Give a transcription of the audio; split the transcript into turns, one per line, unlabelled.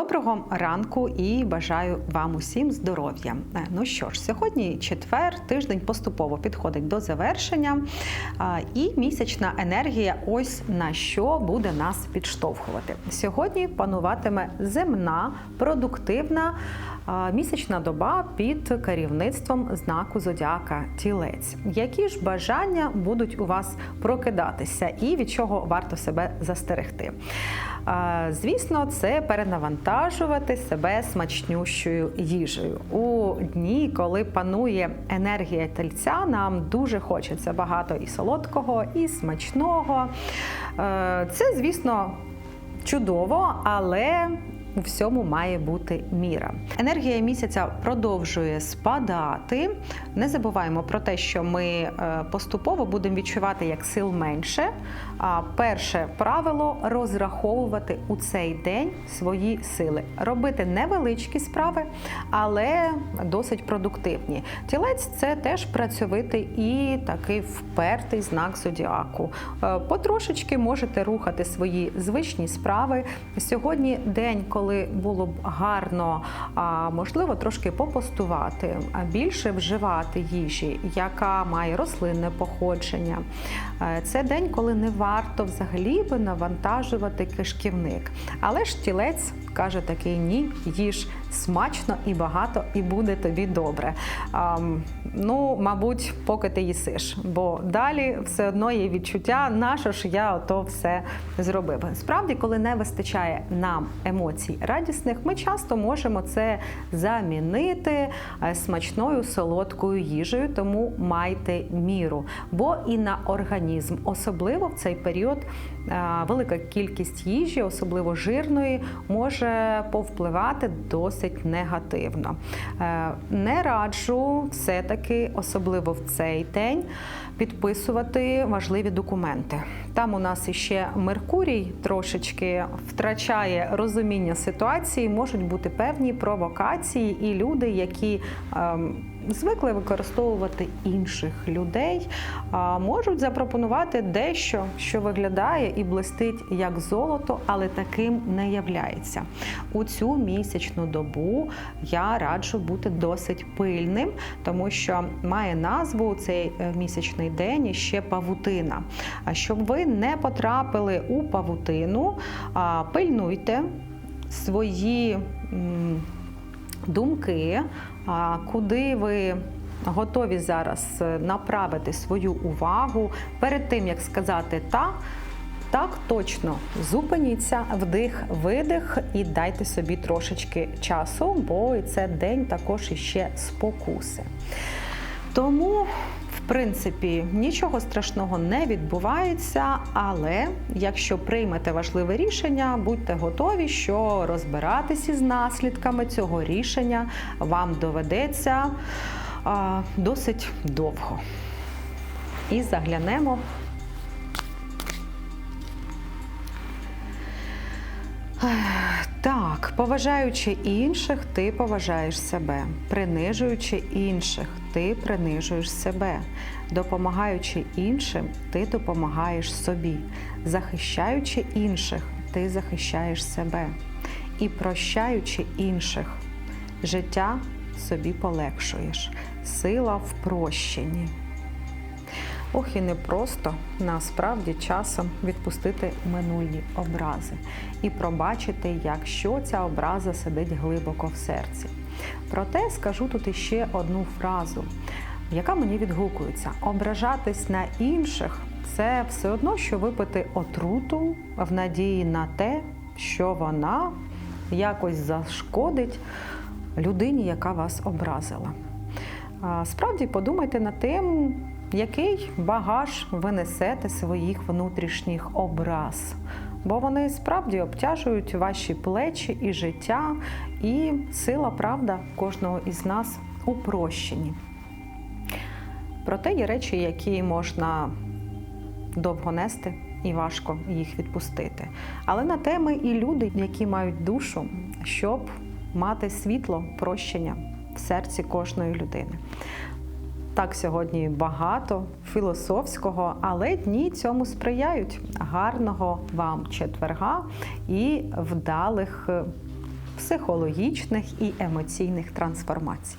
Доброго ранку і бажаю вам усім здоров'я. Е, Ну що ж, сьогодні четвер, тиждень поступово підходить до завершення, і місячна енергія ось на що буде нас підштовхувати. Сьогодні пануватиме земна, продуктивна місячна доба під керівництвом знаку зодіака Тілець. Які ж бажання будуть у вас прокидатися, і від чого варто себе застерегти? Звісно, це перенавантажувати себе смачнющою їжею. У дні, коли панує енергія тельця, нам дуже хочеться багато і солодкого, і смачного. Е, Це, звісно, чудово, але у всьому має бути міра. Енергія місяця продовжує спадати. Не забуваємо про те, що ми е, поступово будемо відчувати як сил менше. А перше правило розраховувати у цей день свої сили, робити невеличкі справи, але досить продуктивні. Тілець це теж працьовитий і такий впертий знак зодіаку. Е, Потрошечки можете рухати свої звичні справи. Сьогодні день, коли було б гарно, можливо, трошки попостувати, а більше вживати їжі, яка має рослинне походження. Е, Це день, коли не варто взагалі би навантажувати кишківник. Але ж тілець каже такий ні, їж смачно і багато, і буде тобі добре. Ам, ну, мабуть, поки ти їсиш, бо далі все одно є відчуття, на що ж я ото все зробив. Справді, коли не вистачає нам емоцій радісних, ми часто можемо це замінити е, смачною солодкою їжею, тому майте міру. Бо і на організм, особливо в цей період, е, велика кількість їжі, особливо жирної, може повпливати досить негативно. Е, Не раджу все-таки, особливо в цей день, підписувати важливі документи. Там у нас іще Меркурій трошечки втрачає розуміння ситуації, можуть бути певні провокації, і люди, які ем, звикли використовувати інших людей, можуть запропонувати дещо, що виглядає і блистить як золото, але таким не являється. У цю місячну добу я раджу бути досить пильним, тому що має назву цей е, місячний день ще павутина. А щоб ви не потрапили у павутину, пильнуйте свої. Думки, куди ви готові зараз е, направити свою увагу перед тим, як сказати та. Так, точно зупиніться, вдих, видих і дайте собі трошечки часу, бо і це день також іще спокуси. Тому, в принципі, нічого страшного не відбувається, але якщо приймете важливе рішення, будьте готові, що розбиратися з наслідками цього рішення вам доведеться а, досить довго. І заглянемо. Так, поважаючи інших, ти поважаєш себе. Принижуючи інших, ти принижуєш себе. Допомагаючи іншим, ти допомагаєш собі. Захищаючи інших, ти захищаєш себе. І прощаючи інших, життя собі полегшуєш. Сила в прощенні. Ох, і не просто насправді часом відпустити минулі образи і пробачити, якщо ця образа сидить глибоко в серці. Проте скажу тут іще одну фразу, яка мені відгукується: ображатись на інших це все одно, що випити отруту в надії на те, що вона якось зашкодить людині, яка вас образила. Справді подумайте над тим, який багаж ви несете своїх внутрішніх образ. Бо вони справді обтяжують ваші плечі і життя, і сила правда кожного із нас у прощенні. Проте є речі, які можна довго нести і важко їх відпустити. Але на теми і люди, які мають душу, щоб мати світло прощення в серці кожної людини. Так, сьогодні багато філософського, але дні цьому сприяють. Гарного вам четверга і вдалих е, психологічних і емоційних трансформацій.